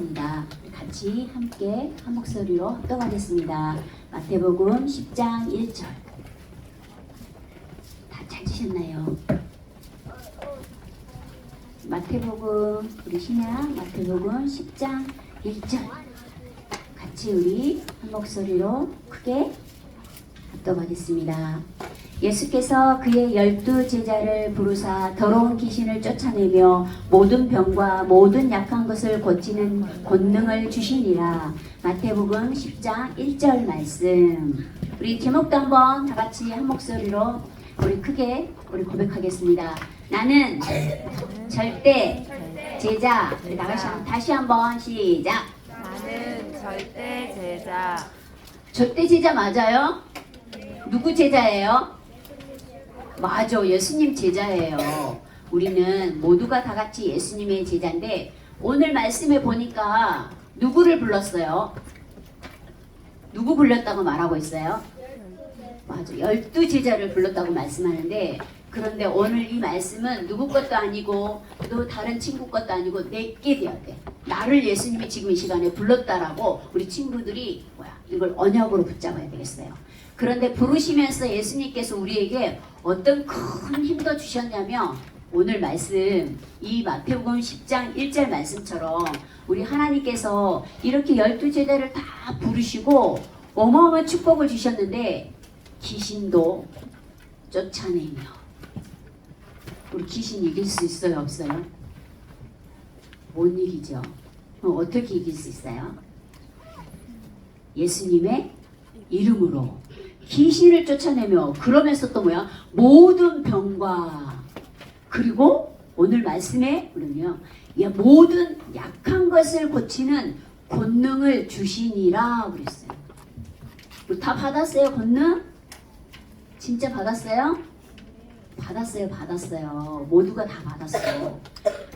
1절입니다. 같이 함께 한 목소리로 합독하겠습니다. 마태복음 10장 1절. 다 찾으셨나요? 마태복음 우리 신약 마태복음 10장 1절. 같이 우리 한 목소리로 크게 합독하겠습니다. 예수께서 그의 열두 제자를 부르사 더러운 귀신을 쫓아내며 모든 병과 모든 약한 것을 고치는 권능을 주시니라. 마태복음 10장 1절 말씀. 우리 제목도 한번 다 같이 한 목소리로 우리 크게 우리 고백하겠습니다. 나는 절대 제자. 우리 나가시 다시 한번 시작. 나는 절대 제자. 절대 제자 맞아요? 누구 제자예요? 맞아, 예수님 제자예요. 우리는 모두가 다 같이 예수님의 제자인데 오늘 말씀에 보니까 누구를 불렀어요? 누구 불렀다고 말하고 있어요? 맞아, 열두 제자를 불렀다고 말씀하는데 그런데 오늘 이 말씀은 누구 것도 아니고 또 다른 친구 것도 아니고 내게 돼야 돼. 나를 예수님이 지금 이 시간에 불렀다라고 우리 친구들이 뭐야 이걸 언약으로 붙잡아야 되겠어요. 그런데 부르시면서 예수님께서 우리에게 어떤 큰 힘도 주셨냐면 오늘 말씀 이 마태복음 10장 1절 말씀처럼 우리 하나님께서 이렇게 열두 제자를 다 부르시고 어마어마한 축복을 주셨는데 귀신도 쫓아내며 우리 귀신 이길 수 있어요 없어요? 못 이기죠. 그럼 어떻게 이길 수 있어요? 예수님의 이름으로 귀신을 쫓아내며 그러면서 또 뭐야 모든 병과 그리고 오늘 말씀에 그러면 모든 약한 것을 고치는 권능을 주시니라 그랬어요. 우리 다 받았어요 권능? 진짜 받았어요? 받았어요 받았어요 모두가 다 받았어요.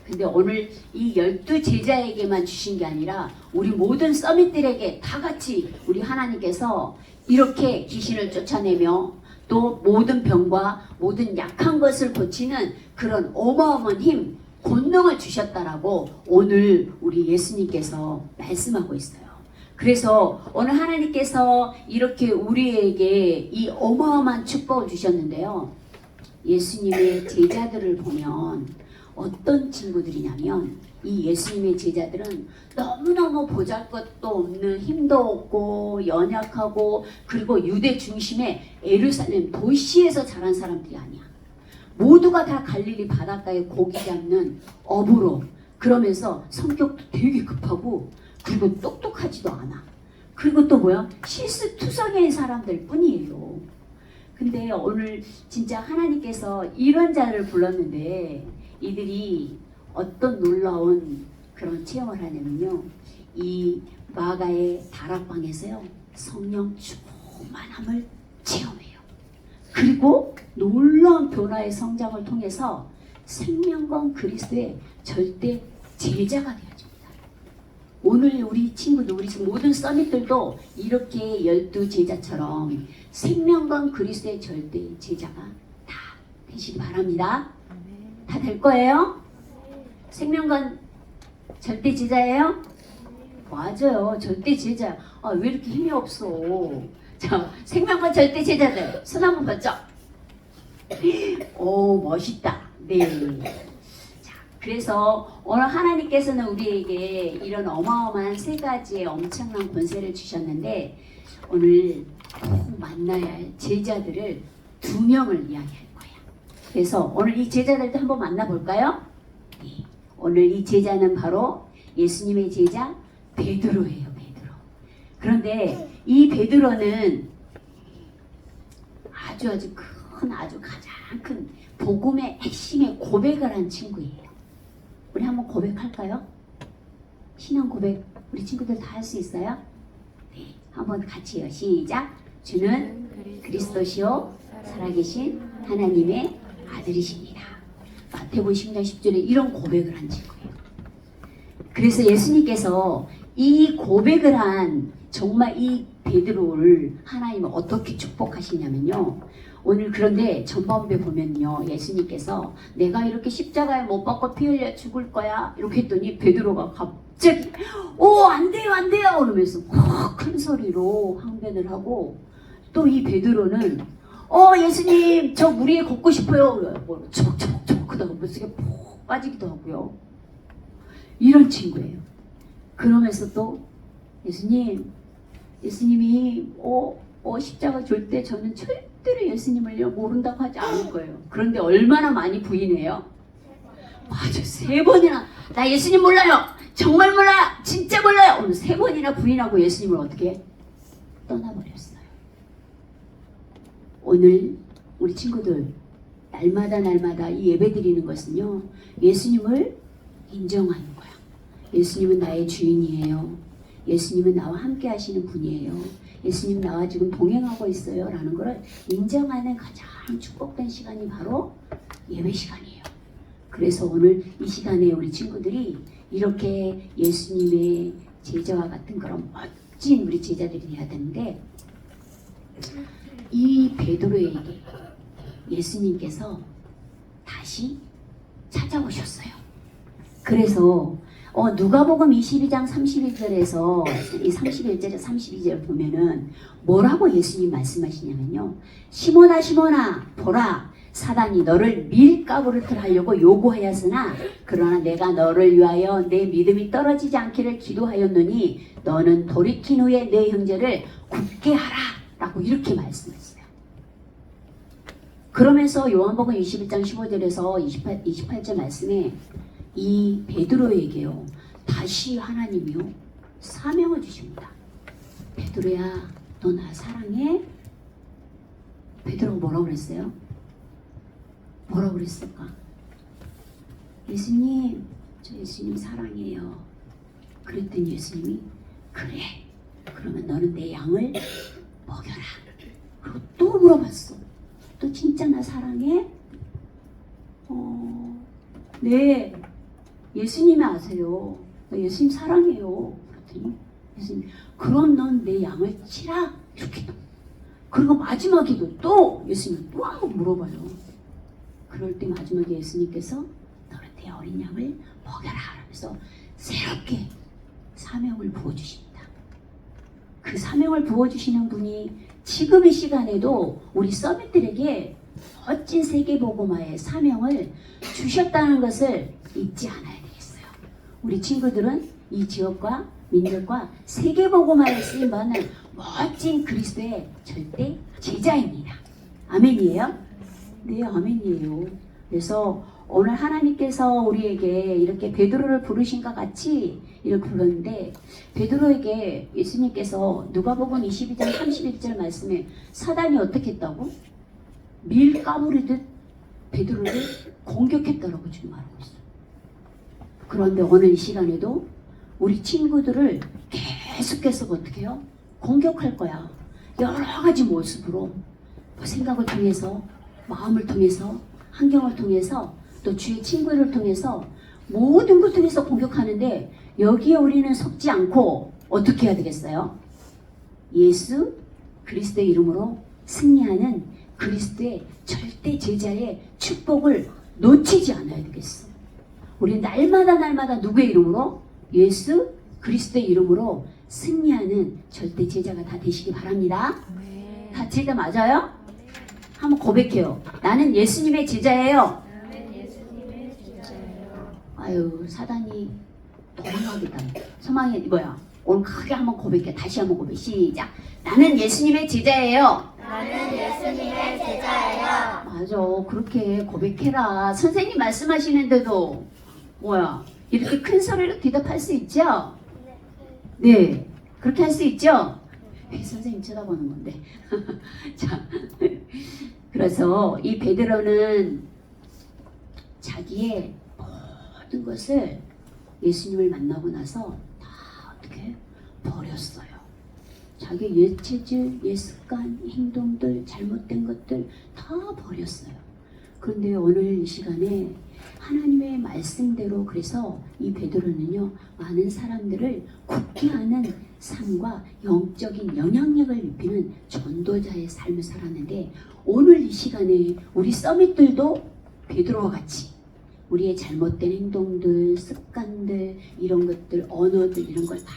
근데 오늘 이 열두 제자에게만 주신 게 아니라 우리 모든 서밋들에게 다 같이 우리 하나님께서 이렇게 귀신을 쫓아내며 또 모든 병과 모든 약한 것을 고치는 그런 어마어마한 힘, 권능을 주셨다라고 오늘 우리 예수님께서 말씀하고 있어요. 그래서 오늘 하나님께서 이렇게 우리에게 이 어마어마한 축복을 주셨는데요. 예수님의 제자들을 보면 어떤 친구들이냐면 이 예수님의 제자들은 너무너무 보잘것도 없는 힘도 없고 연약하고 그리고 유대 중심의 에루살렘 도시에서 자란 사람들이 아니야. 모두가 다 갈릴리 바닷가에 고기 잡는 어부로 그러면서 성격도 되게 급하고 그리고 똑똑하지도 않아. 그리고 또 뭐야? 실수투성이인 사람들 뿐이에요. 근데 오늘 진짜 하나님께서 이런 자를 불렀는데 이들이 어떤 놀라운 그런 체험을 하냐면요. 이 마가의 다락방에서요. 성령 충만함을 체험해요. 그리고 놀라운 변화의 성장을 통해서 생명건 그리스도의 절대 제자가 되어집니다. 오늘 우리 친구들, 우리 지금 모든 서밋들도 이렇게 열두 제자처럼 생명건 그리스도의 절대 제자가 다 되시기 바랍니다. 다 될 거예요? 생명건 절대 제자예요? 맞아요. 절대 제자. 아, 왜 이렇게 힘이 없어? 자, 생명건 절대 제자들. 손 한번 번쩍. 오, 멋있다. 네. 자, 그래서 오늘 하나님께서는 우리에게 이런 어마어마한 세 가지의 엄청난 권세를 주셨는데 오늘 꼭 만나야 할 제자들을 두 명을 이야기할 거야. 그래서 오늘 이 제자들도 한번 만나볼까요? 네. 오늘 이 제자는 바로 예수님의 제자 베드로예요. 베드로. 그런데 이 베드로는 아주 아주 큰 아주 가장 큰 복음의 핵심의 고백을 한 친구예요. 우리 한번 고백할까요? 신앙 고백 우리 친구들 다 할 수 있어요? 네, 한번 같이요. 시작. 주는 그리스도시요 살아계신 하나님의 아들이십니다. 마태복음 10장 10절에 이런 고백을 한 친구예요. 그래서 예수님께서 이 고백을 한 정말 이 베드로를 하나님은 어떻게 축복하시냐면요. 오늘 그런데 전반부에 보면요. 예수님께서 내가 이렇게 십자가에 못 박고 피 흘려 죽을 거야. 이렇게 했더니 베드로가 갑- 갑자기 오 안 돼요 안 돼요 그러면서 확큰 소리로 항변을 하고 또 이 베드로는 어 예수님 저 물 위에 걷고 싶어요. 그래요 척척척 그다가 물속에 푹 빠지기도 하고요. 이런 친구예요. 그러면서 또 예수님 예수님이 어, 어 십자가 줄 때 저는 절대로 예수님을 모른다고 하지 않을 거예요. 그런데 얼마나 많이 부인해요? 맞아 세 번이나. 나 예수님 몰라요. 정말 몰라 진짜 몰라요. 오늘 세 번이나 부인하고 예수님을 어떻게? 떠나버렸어요 오늘 우리 친구들 날마다 날마다 이 예배 드리는 것은요 예수님을 인정하는 거야. 예수님은 나의 주인이에요. 예수님은 나와 함께 하시는 분이에요. 예수님 나와 지금 동행하고 있어요. 라는 것을 인정하는 가장 축복된 시간이 바로 예배 시간이에요. 그래서 오늘 이 시간에 우리 친구들이 이렇게 예수님의 제자와 같은 그런 멋진 우리 제자들이 돼야 되는데 이 베드로에게 예수님께서 다시 찾아오셨어요. 그래서 어, 누가복음 22장 31절에서 이 31절에 32절 보면은 뭐라고 예수님 말씀하시냐면요. 시몬아 시몬아 보라 사단이 너를 밀가부르듯 하려고 요구하였으나 그러나 내가 너를 위하여 내 믿음이 떨어지지 않기를 기도하였노니 너는 돌이킨 후에 내 형제를 굳게 하라 라고 이렇게 말씀했어요. 그러면서 요한복음 21장 15절에서 28, 28절 말씀에 이 베드로에게요 다시 하나님이요 사명을 주십니다. 베드로야 너 나 사랑해? 베드로가 뭐라고 그랬어요? 뭐라고 그랬을까? 예수님 저 예수님 사랑해요. 그랬더니 예수님이 그래 그러면 너는 내 양을 먹여라. 또 물어봤어. 또 진짜 나 사랑해? 어, 네. 예수님이 아세요. 나 예수님 사랑해요. 그랬더니 예수님, 그럼 넌 내 양을 치라. 이렇게 또. 그리고 마지막에도 또 예수님 또 한 번 물어봐요. 그럴 때 마지막에 예수님께서 너는 내 어린 양을 먹여라. 하면서 새롭게 사명을 부어주십니다. 그 사명을 부어주시는 분이 지금 이 시간에도 우리 서밋들에게 멋진 세계보고마의 사명을 주셨다는 것을 잊지 않아야 되겠어요. 우리 친구들은 이 지역과 민족과 세계보고마에 쓰임받는 멋진 그리스도의 절대 제자입니다. 아멘이에요? 네, 아멘이에요. 그래서 오늘 하나님께서 우리에게 이렇게 베드로를 부르신 것 같이 이렇게 불렀는데 베드로에게 예수님께서 누가복음 22장 31절 말씀에 사단이 어떻게 했다고? 밀 까무리듯 베드로를 공격했다라고 지금 말하고 있어요. 그런데 오늘 이 시간에도 우리 친구들을 계속해서 어떻게 해요? 공격할 거야. 여러 가지 모습으로 뭐 생각을 통해서 마음을 통해서 환경을 통해서 또 주위 친구를 통해서 모든 걸 통해서 공격하는데 여기에 우리는 속지 않고 어떻게 해야 되겠어요? 예수 그리스도의 이름으로 승리하는 그리스도의 절대 제자의 축복을 놓치지 않아야 되겠어요. 우리 날마다 날마다 누구의 이름으로? 예수 그리스도의 이름으로 승리하는 절대 제자가 다 되시기 바랍니다. 네. 다 제자 맞아요? 한번 고백해요. 나는 예수님의 제자예요. 아유 사단이 도망가겠다. 소망이 뭐야? 오늘 크게 한번 고백해. 다시 한번 고백. 시작. 나는 예수님의 제자예요. 나는 예수님의 제자예요. 맞아. 그렇게 고백해라. 선생님 말씀하시는데도 뭐야? 이렇게 큰 소리로 대답할 수 있죠? 네. 그렇게 할 수 있죠? 왜 선생님 쳐다보는 건데. 자. 그래서 이 베드로는 자기의 모든 것을 예수님을 만나고 나서 다 어떻게 버렸어요. 자기 옛 체질, 옛 습관, 행동들, 잘못된 것들 다 버렸어요. 그런데 오늘 이 시간에 하나님의 말씀대로 그래서 이 베드로는요 많은 사람들을 굳게 하는 삶과 영적인 영향력을 입히는 전도자의 삶을 살았는데 오늘 이 시간에 우리 서밋들도 베드로와 같이 우리의 잘못된 행동들, 습관들, 이런 것들, 언어들 이런 걸 다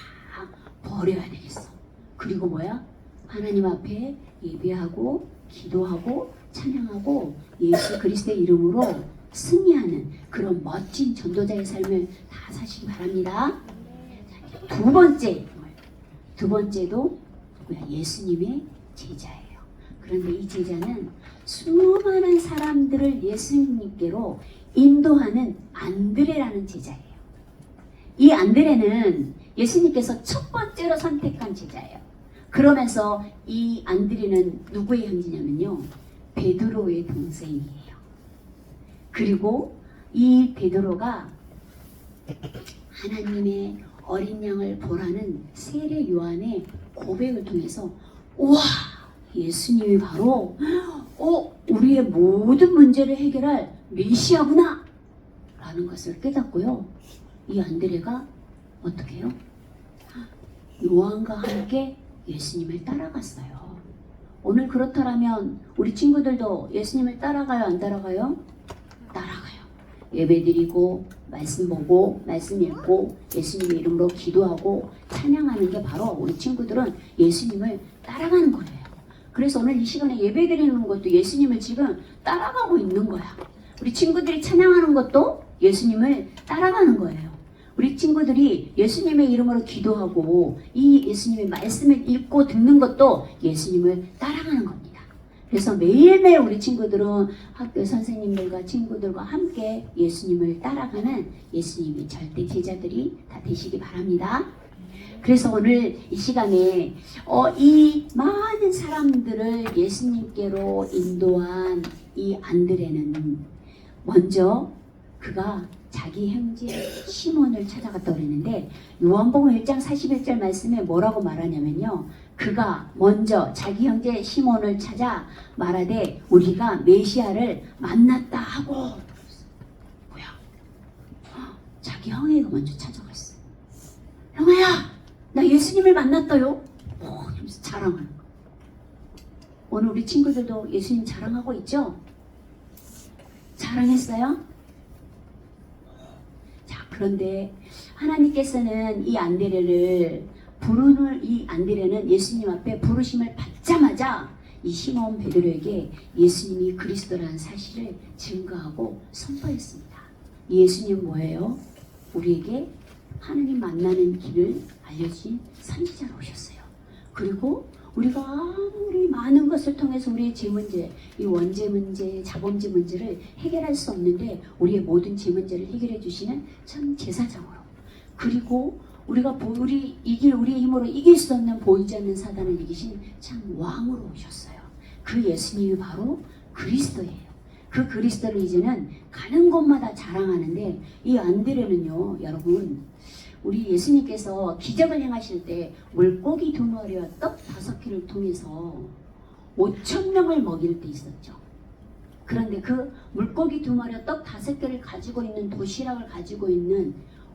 버려야 되겠어. 그리고 뭐야? 하나님 앞에 예배하고 기도하고 찬양하고 예수 그리스도의 이름으로 승리하는 그런 멋진 전도자의 삶을 다 사시기 바랍니다. 두 번째, 두 번째도 뭐야? 예수님의 제자예요. 그런데 이 제자는 수많은 사람들을 예수님께로 인도하는 안드레라는 제자예요. 이 안드레는 예수님께서 첫 번째로 선택한 제자예요. 그러면서 이 안드레는 누구의 형제냐면요. 베드로의 동생이에요. 그리고 이 베드로가 하나님의 어린 양을 보라는 세례 요한의 고백을 통해서 우와 예수님이 바로 어 우리의 모든 문제를 해결할 메시아구나 라는 것을 깨닫고요. 이 안드레가 어떻게 해요? 요한과 함께 예수님을 따라갔어요. 오늘 그렇다면 우리 친구들도 예수님을 따라가요, 안 따라가요? 따라가요. 예배드리고 말씀 보고 말씀 읽고 예수님의 이름으로 기도하고 찬양하는 게 바로 우리 친구들은 예수님을 따라가는 거예요. 그래서 오늘 이 시간에 예배드리는 것도 예수님을 지금 따라가고 있는 거야. 우리 친구들이 찬양하는 것도 예수님을 따라가는 거예요. 우리 친구들이 예수님의 이름으로 기도하고 이 예수님의 말씀을 읽고 듣는 것도 예수님을 따라가는 겁니다. 그래서 매일매일 우리 친구들은 학교 선생님들과 친구들과 함께 예수님을 따라가는 예수님의 절대 제자들이 다 되시기 바랍니다. 그래서 오늘 이 시간에 어, 이 많은 사람들을 예수님께로 인도한 이 안드레는 먼저 그가 자기 형제 시몬을 찾아갔다 그랬는데 요한복음 1장 41절 말씀에 뭐라고 말하냐면요. 그가 먼저 자기 형제 시몬을 찾아 말하되 우리가 메시아를 만났다 하고 뭐야? 자기 형애가 먼저 찾아갔어. 형아야, 나 예수님을 만났다요. 오, 자랑하는 거. 오늘 우리 친구들도 예수님 자랑하고 있죠? 자랑했어요? 자, 그런데 하나님께서는 이 안데레를 부르는 이 안데레는 예수님 앞에 부르심을 받자마자 이 시몬 베드로에게 예수님이 그리스도라는 사실을 증거하고 선포했습니다. 예수님 뭐예요? 우리에게 하나님 만나는 길을 알려주신 선지자로 오셨어요. 그리고 우리가 아무리 많은 것을 통해서 우리의 제 문제, 이 원죄 문제, 자본제 문제를 해결할 수 없는데 우리의 모든 제 문제를 해결해 주시는 참 제사장으로 그리고 우리가 보, 우리 이길 우리의 힘으로 이길 수 없는 보이지 않는 사단을 이기신 참 왕으로 오셨어요. 그 예수님이 바로 그리스도예요. 그 그리스도를 이제는 가는 곳마다 자랑하는데 이 안드레는요, 여러분 우리 예수님께서 기적을 행하실 때 물고기 두 마리와 떡 다섯 개를 통해서 5천 명을 먹일 때 있었죠. 그런데 그 물고기 두 마리와 떡 다섯 개를 가지고 있는 도시락을 가지고 있는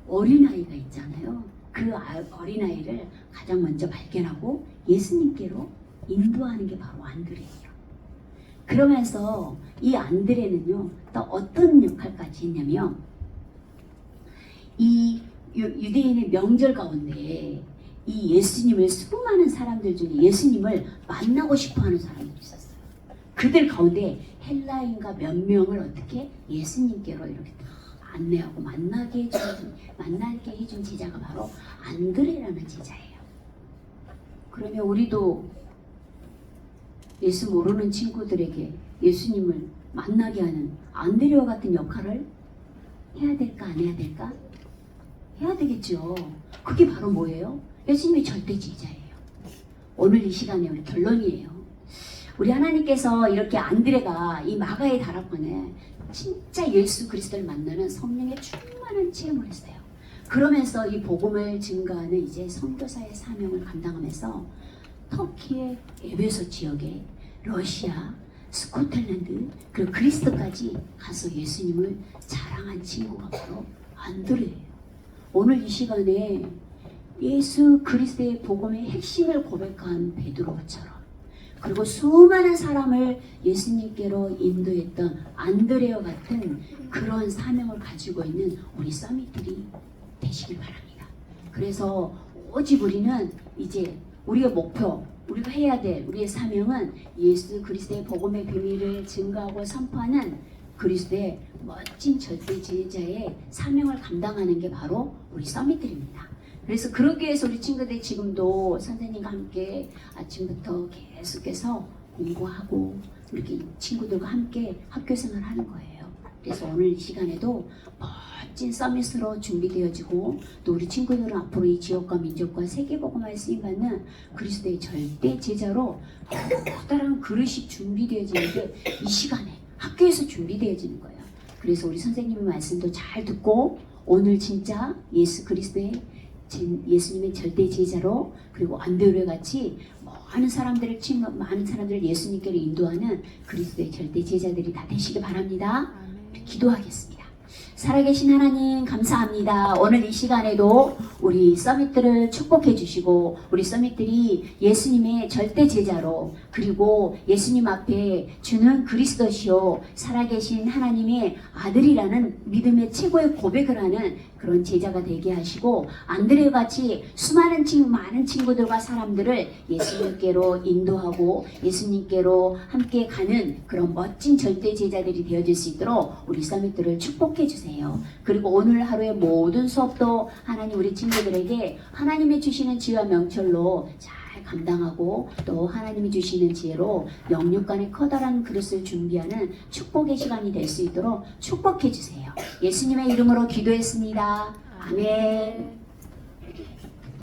어린아이가 있잖아요. 그 아- 어린아이를 가장 먼저 발견하고 예수님께로 인도하는 게 바로 안드레예요. 그러면서 이 안드레는요, 또 어떤 역할까지 했냐면, 이 유- 유대인의 명절 가운데 이 예수님을 수많은 사람들 중에 예수님을 만나고 싶어 하는 사람들이 있었어요. 그들 가운데 헬라인과 몇 명을 어떻게 예수님께로 이렇게 다 안내하고 만나게 해준, 만나게 해준 제자가 바로 안드레라는 제자예요. 그러면 우리도 예수 모르는 친구들에게 예수님을 만나게 하는 안드레와 같은 역할을 해야 될까 안 해야 될까? 해야 되겠죠. 그게 바로 뭐예요? 예수님의 절대 제자예요. 오늘 이 시간에 우리 결론이에요. 우리 하나님께서 이렇게 안드레가 이 마가의 다락방에 진짜 예수 그리스도를 만나는 성령의 충만한 체험을 했어요. 그러면서 이 복음을 증거하는 이제 선교사의 사명을 감당하면서 터키의 에베소 지역에 러시아, 스코틀랜드 그리고 그리스도까지 가서 예수님을 자랑한 친구가 바로 안드레예요. 오늘 이 시간에 예수 그리스도의 복음의 핵심을 고백한 베드로처럼 그리고 수많은 사람을 예수님께로 인도했던 안드레어 같은 그런 사명을 가지고 있는 우리 서밋들이 되시길 바랍니다. 그래서 오직 우리는 이제 우리의 목표, 우리가 해야 될 우리의 사명은 예수 그리스도의 복음의 비밀을 증거하고 선포하는 그리스도의 멋진 절대 제자의 사명을 감당하는 게 바로 우리 서밋들입니다. 그래서 그러기 위해서 우리 친구들 지금도 선생님과 함께 아침부터 계속해서 공부하고 이렇게 친구들과 함께 학교 생활을 하는 거예요. 그래서 오늘 이 시간에도 멋진 서밋으로 준비되어지고 또 우리 친구들은 앞으로 이 지역과 민족과 세계복음화에 쓰임받는 그리스도의 절대 제자로 커다란 그릇이 준비되어지는데 이 시간에 학교에서 준비되어지는 거예요. 그래서 우리 선생님의 말씀도 잘 듣고 오늘 진짜 예수 그리스도의 진- 예수님의 절대 제자로 그리고 안드레 같이 많은 사람들을 친 많은 사람들을 예수님께로 인도하는 그리스도의 절대 제자들이 다 되시기 바랍니다. 기도하겠습니다. 살아계신 하나님 감사합니다. 오늘 이 시간에도 우리 서밋들을 축복해 주시고 우리 서밋들이 예수님의 절대 제자로 그리고 예수님 앞에 주는 그리스도시요 살아계신 하나님의 아들이라는 믿음의 최고의 고백을 하는 그런 제자가 되게 하시고 안드레 같이 수많은 친 많은 친구들과 사람들을 예수님께로 인도하고 예수님께로 함께 가는 그런 멋진 절대 제자들이 되어질 수 있도록 우리 서밋들을 축복해 주세요. 그리고 오늘 하루의 모든 수업도 하나님 우리 친구들에게 하나님이 주시는 지혜와 명철로 잘 감당하고 또 하나님이 주시는 지혜로 영육 간의 커다란 그릇을 준비하는 축복의 시간이 될 수 있도록 축복해 주세요. 예수님의 이름으로 기도했습니다. 아멘.